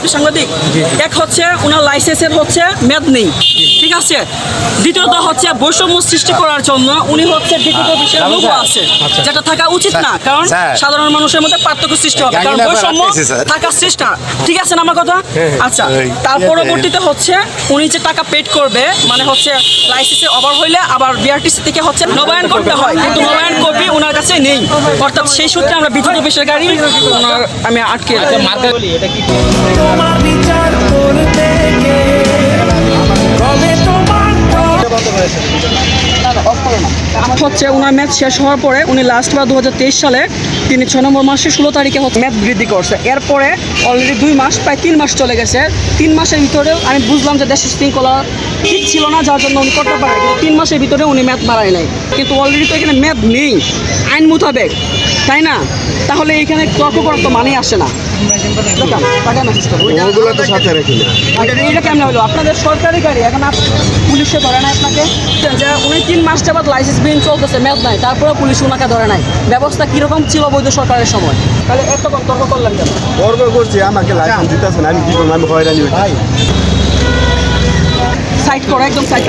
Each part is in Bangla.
আপনি সাংবাদিক? এক হচ্ছে ওনার লাইসেন্সের হচ্ছে মেয়াদ নেই। ঠিক আছে? দ্বিতীয়ত হচ্ছে বৈষম্য সৃষ্টি করার জন্য উনি হচ্ছে ডিজিটাল অফিসের লোগো আছে। যেটা থাকা উচিত না কারণ সাধারণ মানুষের মধ্যে পার্থক্য সৃষ্টি হবে কারণ বৈষম্য থাকা সৃষ্টি ঠিক আছে না আমার কথা? আচ্ছা তার পরবর্তীতে হচ্ছে উনি যে টাকা পেড করবে মানে হচ্ছে লাইসেন্সে ওভার হইলে আবার বিআরটিসি থেকে হচ্ছে নবায়ন করতে হয়। কিন্তু নবায়ন কপি ওনার কাছে নেই। অর্থাৎ সেই সূত্রে আমরা বিদ্যুৎ অফিসের গাড়ি আমি আটকে রাখি। হচ্ছে ওনার ম্যাচ শেষ হওয়ার পরে উনি লাস্ট বা দু হাজার তেইশ সালে তিনি ছ নম্বর মাসের ষোলো তারিখে ম্যাচ বৃদ্ধি করছে। এরপরে অলরেডি দুই মাস, প্রায় তিন মাস চলে গেছে। তিন মাসের ভিতরেও আমি বুঝলাম যে দেশের শৃঙ্খলা ঠিক ছিল না, যার জন্য উনি করতে পারে কিন্তু তিন মাসের ভিতরে উনি ম্যাথ বাড়ায় নাই। কিন্তু অলরেডি তো এখানে ম্যাথ নেই। আইন মোতাবেক তাই না? তাহলে এখানে তর্ক করার তো মানেই আসে না। না ওগুলো তো সাথে রাখি না আর কেমন হলো? আপনাদের সরকারি গাড়ি এখন পুলিশে ধরে নাই আপনাকে। যে উনি তিন মাস যাবত লাইসেন্স চলতেছে মেয়াদ নাই। তারপরে পুলিশ ওনাকে ধরে নাই। ব্যবস্থা কীরকম ছিল বৈধ সরকারের সময়? তাহলে তর্ক কেন? করছি আমাকে লাইসেন্স দিতেছেন আমি কি করব? আমি হয়রানি ভাই সাইড করো একদম সাইড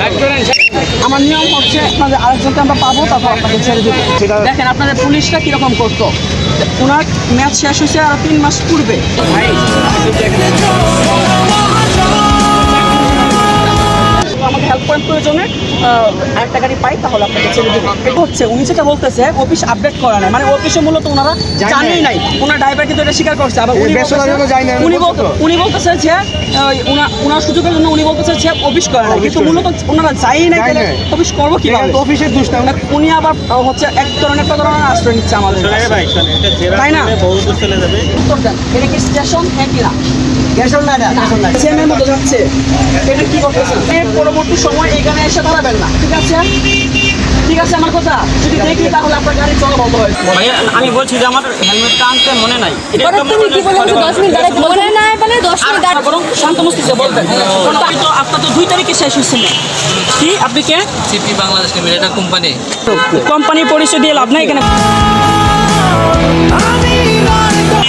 আমার নিয়ম হচ্ছে আপনাদের আরেকজনকে আমরা পাবো তারপর আপনাকে ছেড়ে দেবো। দেখেন আপনাদের পুলিশটা কীরকম করতো। ওনার ম্যাচ শেষ হয়েছে আর তিন মাস পূর্বে। আরেকটা গাড়ি পাই তাহলে আপনাকে ছেড়ে দেবো। এটা হচ্ছে উনি যেটা বলতেছে অফিস আপডেট করা নাই। মানে অফিসে মূলত ওনারা জানেই নাই। ওনার ড্রাইভার কিন্তু এটা স্বীকার করছে। আবার উনি উনি উনি বলতেছে যে ওনার সুযোগের জন্য উনি বলতেছে যে অফিস করে না কিন্তু মূলত ওনারা যাই নাই তাহলে অফিস করব কীভাবে? অফিসের দুষ্টা উনি আবার হচ্ছে এক ধরনের প্রতারণার আশ্রয় নিচ্ছে আমাদের তাই না? দেন। এটা কি স্টেশন হ্যাঁ কি না? সেমের মতো যাচ্ছে। এটা কি করতেছেন পরবর্তী সময় এখানে এসে দাঁড়াবেন না ঠিক আছে? ঠিক আছে আমার কথা। যদি দেখি তাহলে আপনার গাড়ি চলা বন্ধ হয়ে ভাইয়া আমি বলছি যে আমার হেলমেটটা আনতে মনে নাই। এটা তুমি কি বলে আমাকে দশ মিনিট দাঁড়াতে মনে নাই বলে দশ মিনিট দাঁড়াতে বরং শান্ত মস্তিষ্কে বলবেন কারণ আপনি তো আপনার তো দুই তারিখে শেষ হয়েছিল কি? আপনি কে? সিপি বাংলাদেশ লিমিটেড এটা কোম্পানি কোম্পানির পরিচয় দিয়ে লাভ নাই এখানে।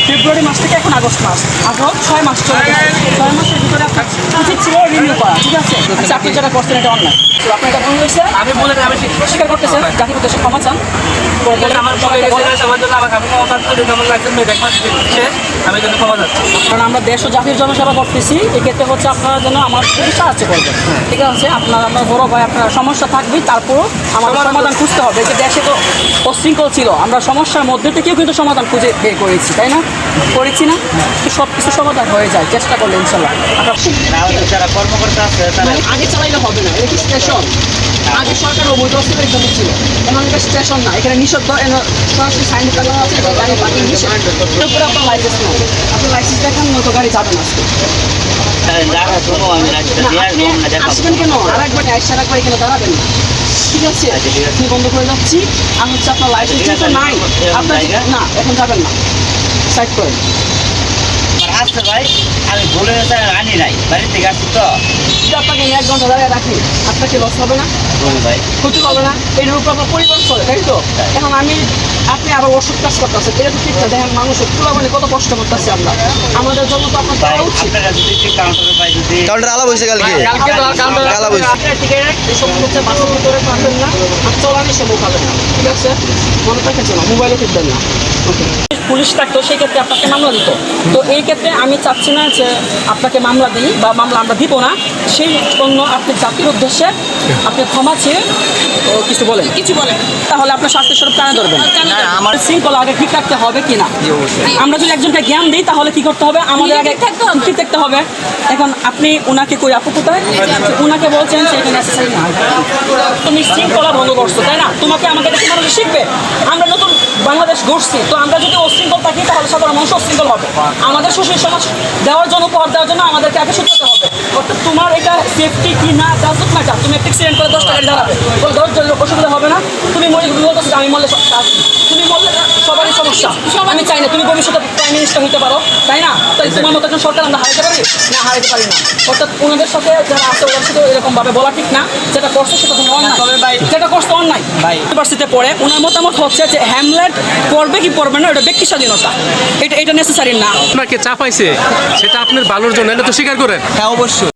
ফেব্রুয়ারি মাস আগস্ট মাস। আঠারো ছয় মাস চলে গেছে। ছয় মাসের ভিতরে আপনার উচিত ছিল রিনিউ করা ঠিক আছে? আচ্ছা আপনি যেটা করছেন এটা অনলাইন আপনার এটা ভুল হয়েছে? আমি বলে আমি স্বীকার করতেছেন? জাতির উদ্দেশ্যে ক্ষমা চান। আমার কারণ আমরা দেশ ও জাতির জনসেবা করতেছি এক্ষেত্রে হচ্ছে আপনারা যেন আমার খুবই সাহায্য করবেন। ঠিক আছে? আপনার আপনার বড় ভাই আপনার সমস্যা থাকবেই তারপরও আমাদের সমাধান খুঁজতে হবে। যে দেশে তো অশৃঙ্খল ছিল আমরা সমস্যার মধ্যে থেকেও কিন্তু সমাধান খুঁজে বের করেছি তাই না? করেছি না? সব কিছু সমাধান হয়ে যায় চেষ্টা করলে ইনশাল্লাহ। যারা কর্মকর্তা আছে তারা মানে আগে চালাইলে হবে না এটা কি স্টেশন আগে সরকার অবৈধ অস্ত্রের জন্য ছিল। এখন এটা স্টেশন না এখানে নিষিদ্ধ সরাসরি সাইন লাগানো আছে গাড়ি পার্কিং নিষেধ এরপরে আপনার লাইসেন্স নেই আপনার লাইসেন্স দেখান নয়তো গাড়ি যাবে না আমি না, না দেখা আসবেন কেন? আর একবার আইসা একবার এখানে দাঁড়াবেন। না ঠিক আছে। আপনি বন্ধ করে যাচ্ছি। আর হচ্ছে আপনার লাইসেন্স আছে, নাই। আপনার না এখন যাবেন না। সাইড করেন। আসছে ভাই আমি ভুলে আনি নাই। বাড়ির থেকে আসছি তো আপনাকে এক ঘণ্টা দাঁড়িয়ে রাখি আপনাকে লস হবে না? ভাই। ক্ষতি হবে না। এই উপর আপনার পরিবার চলে তাই তো? এখন আমি আপনি আবার ওষুধ কাজ করতেছেন এটা তো ঠিক না। দেখেন মানুষের তুলাবানি কত কষ্ট করতেছি আমরা। আমাদের জন্য তো আপনার করা উচিত। কাউন্টারে আলাপ হয়েছে কালকে। কালকে তো আর কাউন্টারে কালা বইছে। আপনার টিকিট এসব হচ্ছে বাসের ভিতরে পাবেন না আর চলানি সে খাবেন না। ঠিক আছে? মনে মোবাইলে টিপবেন না। ওকে পুলিশ থাকতো সেই ক্ষেত্রে আপনাকে মামলা দিত। তো এই ক্ষেত্রে আমি চাচ্ছি না যে আপনাকে মামলা দিই বা মামলা আমরা দিব না। সেই জন্য আপনি জাতির উদ্দেশ্যে আপনি ক্ষমা চেয়ে কিছু বলেন। কিছু বলেন। তাহলে আপনার স্বাস্থ্য স্বরূপ কানে ধরবেন। আমার শৃঙ্খলা আগে ঠিক রাখতে হবে কিনা আমরা যদি একজনকে জ্ঞান দিই তাহলে কি করতে হবে? আমাদের আগে ঠিক থাকতে হবে। ঠিক থাকতে হবে। এখন আপনি ওনাকে কই আপু কোথায়? ওনাকে বলছেন যে এটা তুমি শৃঙ্খলা ভঙ্গ করছ তাই না? তোমাকে আমাকে দেখে মানুষ শিখবে। আমরা নতুন বাংলাদেশ গড়ছি তো আমরা যদি অশৃঙ্খল থাকি তাহলে সাধারণ মানুষ অশৃঙ্খল হবে। আমাদের সুশীল সমাজ দেওয়ার জন্য উপহার দেওয়ার জন্য আমাদেরকে আগে শুনতে হবে। অর্থাৎ তোমার এটা সেফটি কি না ডাজুক না যা তুমি একটা অ্যাক্সিডেন্ট করে দশ টাকা দাঁড়াবে। লোক অসুবিধা হবে না। তুমি মরে বলতেছো যে আমি মরলে সব তুমি মরলে সবারই সমস্যা। আমি চাই না তুমি ভবিষ্যতে প্রাইম মিনিস্টার হতে পারো তাই না? তাই তোমার মতো একজন সরকার আমরা হারাতে পারি? না হারাতে পারি না। অর্থাৎ ওনাদের সাথে যারা আছে ওদের সাথে এরকম ভাবে বলা ঠিক না। যেটা করছে সেটা কোনো অন্যায়। যেটা করছে অন্যায়। ইউনিভার্সিটিতে পড়ে ওনার মতামত হচ্ছে যে হ্যামলেট পড়বে কি পড়বে না এটা ব্যক্তি স্বাধীনতা। এটা এটা নেসেসারি না। আপনাকে চাপাইছে সেটা আপনার ভালোর জন্য এটা তো স্বীকার করেন। হ্যাঁ অবশ্যই।